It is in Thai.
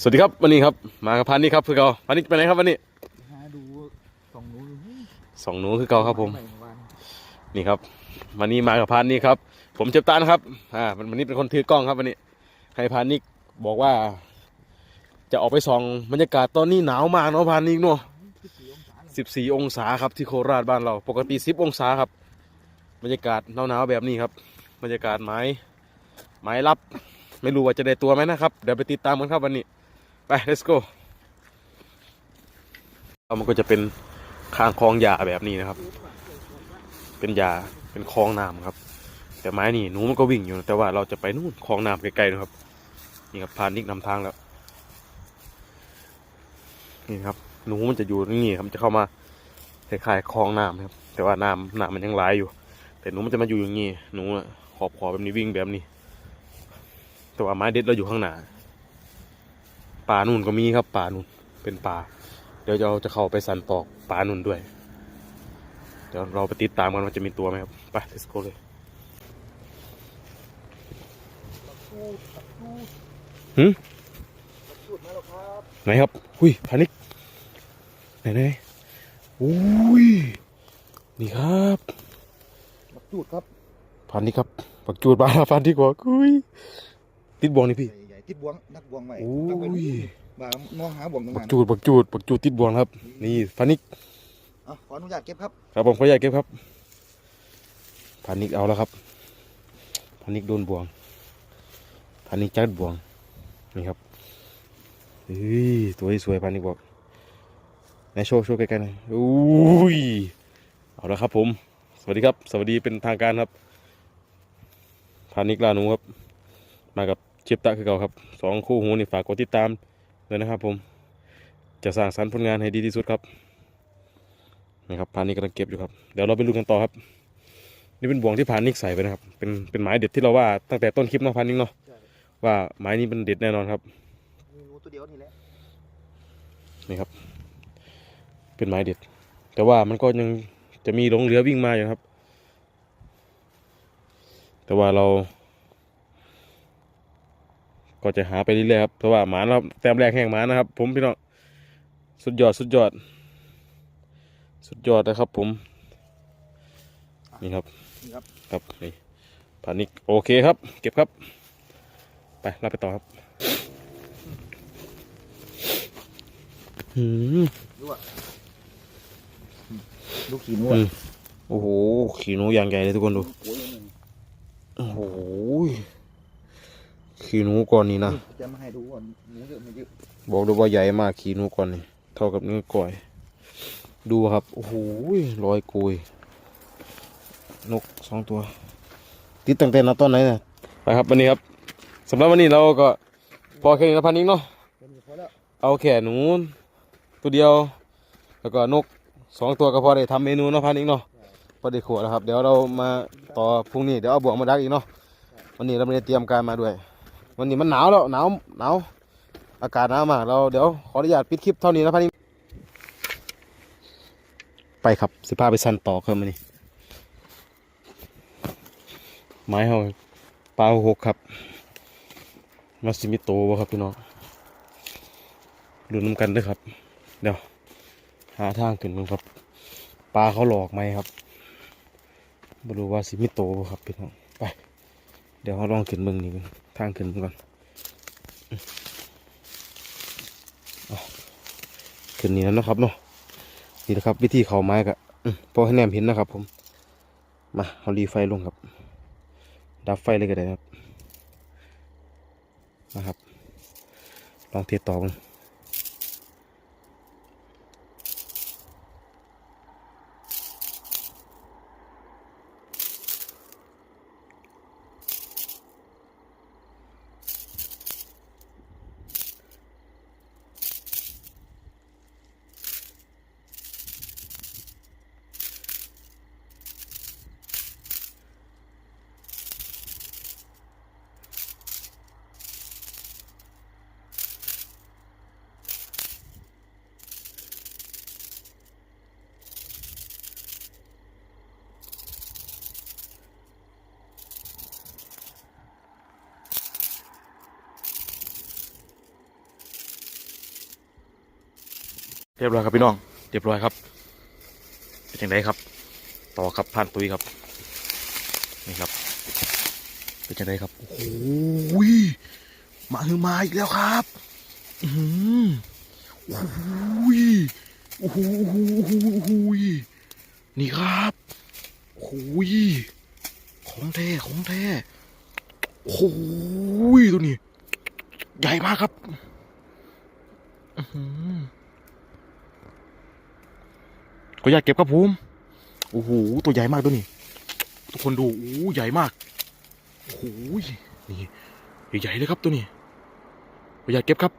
สวัสดีครับวันนี้ครับมากับพันนี่ครับคือเก่าพันนี่ไปไหนครับวันนี้หาดูสองหนูสองหนูคือเก่าครับผมใหวันนี่ครับวันนี้มากับพันนี่ครับ ผมเจ็บตานะครับอ่าวันนี้เป็นคนถือกล้องครับวันนี้ให้พันนี่บอกว่า จะออกไปส่องบรรยากาศตอนนี้หนาวมากเนาะพันนี่เนาะสิบสี่องศาเลย14องศาครับที่โคราชบ้านเรา ปกติ10องศาครับ บรรยากาศหนาวๆแบบนี้ครับ บรรยากาศไม้ไม้รับ ไม่รู้ว่าจะได้ตัวไหมนะครับเดี๋ยวไปติดตามกันครับวันนี้ ไป let's go แล้วมันก็จะเป็นข้างคลองหญ้าแบบนี้นะครับ เป็นหญ้าเป็นคลองน้ำครับ แต่ไม้นี่หนูมันก็วิ่งอยู่ แต่ว่าเราจะไปนู่นคลองน้ำไกลๆนะครับ นี่ครับพานิกนำทางแล้ว นี่ครับ หนูมันจะอยู่นี่ครับจะเข้ามาคล้ายๆคลองน้ำครับ แต่ว่าน้ำน้ำมันยังไหลอยู่ แต่หนูมันจะมาอยู่อย่างนี้หนูอะขอบขอบแบบนี้วิ่งแบบนี้ แต่ว่าไม้เด็ดเราอยู่ข้างหน้า ป่านุ่นก็มีครับป่านุ่นเป็นป่า เดี๋ยวเราจะเข้าไปสันตอกป่านุ่นด้วย เดี๋ยวเราไปติดตามกันว่าจะมีตัวไหมครับไป let's go เลยหืมพูดมาแล้วครับไหนครับหุยพานิกไหนไหนอุ้ยนี่ครับบักจูดครับพานิกครับปักจูดบาลาพานิกบอกอุ้ยติดบวงนี่พี่ใหญ่ๆ ติดบวงนักบวงใหม่โอ้นักไปยบ่ามองหาบวงตรงปักนั้นจูดปักจูดปักจูดติดบวงครับ นี่พานิกอะขออนุญาตเก็บครับ ครับผมขออนุญาตเก็บครับพานิกเอาแล้วครับพานิกโดนบวงพานิกจัดบวงนี่ครับเฮ้ยตัวที่สวยพานิกบอกไหนโชว์โชว์ใกล้ๆหน่อยอุ้ยเอาละครับ ผม สวัสดีครับ สวัสดีเป็นทางการครับพานิกลาหนูครับมากับ เชฟตะคือเก่าครับสองคู่หูนี่ฝากกดติดตามเลยนะครับ ผม จะสร้างสรรค์ผลงานให้ดีที่สุดครับนะครับพานิกกำลังเก็บอยู่ครับเดี๋ยวเราไปดูกันต่อครับ นี่เป็นบ่วงที่พานิกใส่ไปนะครับ เป็นเป็นไม้เด็ดที่เราว่าตั้งแต่ต้นคลิปเนาะพานิกเนาะว่าไม้นี้เป็นเด็ดแน่นอนครับมีงูตัวเดียวนี่แหละนี่ครับ เป็นไม้เด็ด แต่ว่ามันก็ยังจะมีหลงเหลือวิ่งมาอยู่ครับ แต่ว่าเรา ก็จะหาไปเรื่อยๆครับเพราะว่าหมาเราแต้มแรกแห่งหมานะครับ ผมพี่น้องสุดยอดสุดยอด สุดยอดนะครับ ผม นี่ครับนี่ครับครับนี่พานิกโอเคครับ เก็บครับ ไปเราไปต่อครับหืมดูอะอืมลูกขีนูอือะมโอ้โหขี่หนูอย่างใหญ่เลยทุกคนดูโอ้ยนี่โอ้โห ขี่หนูก่อนนี่นะจะมาให้ดูก่อนหนูเยอะไม่เยอะบอกเลยว่าใหญ่มากขี่หนูก่อนนี่เท่ากับเนื้อก่อย ดูครับโอ้โหร้อยกุยนกสองตัว ติดตั้งแต่นต้นไหนเนี่ยไปครับวันนี้ครับสำหรับวันนี้เราก็พอแค่นี้นะพันนิกเนาะเป็นพอแล้วเอาแค่หนูตัวเดียว แล้วก็นกสองตัวก็พอได้ทำเมนูเนาะพันอีกเนาะพอได้ขวดแล้วครับ เดี๋ยวเรามาต่อพรุ่งนี้เดี๋ยวเอาบ่วงมาดักอีกเนาะวันนี้เราไม่ได้เตรียมการมาด้วย วันนี้มันหนาวแล้วหนาวหนาวอากาศหนาวมากเราเดี๋ยวขออนุญาตปิดคลิปเท่านี้นะพันอีกไปครับสิพาไปสันต่อเพิ่มมานี่ไม้เขาปลาหกครับมาซิมิโตะครับพี่น้องดูน้ำกันด้วยครับ เดี๋ยว หาทางขึ้นมึงครับปลาเขาหลอกไหมครับไม่รู้ว่าสิมิโตบ่ครับพี่น้องไป เดี๋ยวเขาลองขึ้นมึงนี่มึง ทางขึ้นก่อนอขึ้นนี่แล้วนะครับเนาะนี่นะครับ วิธีเขาไม้กะอืมพอให้แนมเห็นนะครับ ผม มาเอารีไฟลงครับ ดับไฟเลยก็ได้ครับนะครับ ลองเทสต่อมึง เรียบร้อยครับพี่น้อง เรียบร้อยครับ เป็นอยังไงครับ ต่อครับผ่านตุยครับ นี่ครับ เป็นอยังไงครับ โอ้โหมาคือมาอีกแล้วครับ อือหือโอ้โหโอ้โหโอ้โหนี่ครับโอ้โหของแท้ของแท้โอ้โหตัวนี้ ใหญ่มากครับ อื้อ หือขออยากเก็บครับผมโอ้โหตัวใหญ่มากตัวนี้ ทุกคนดูโอ้ใหญ่มากโอ้โหนี่ใหญ่เลยครับตัวนี้ขออยากเก็บครับ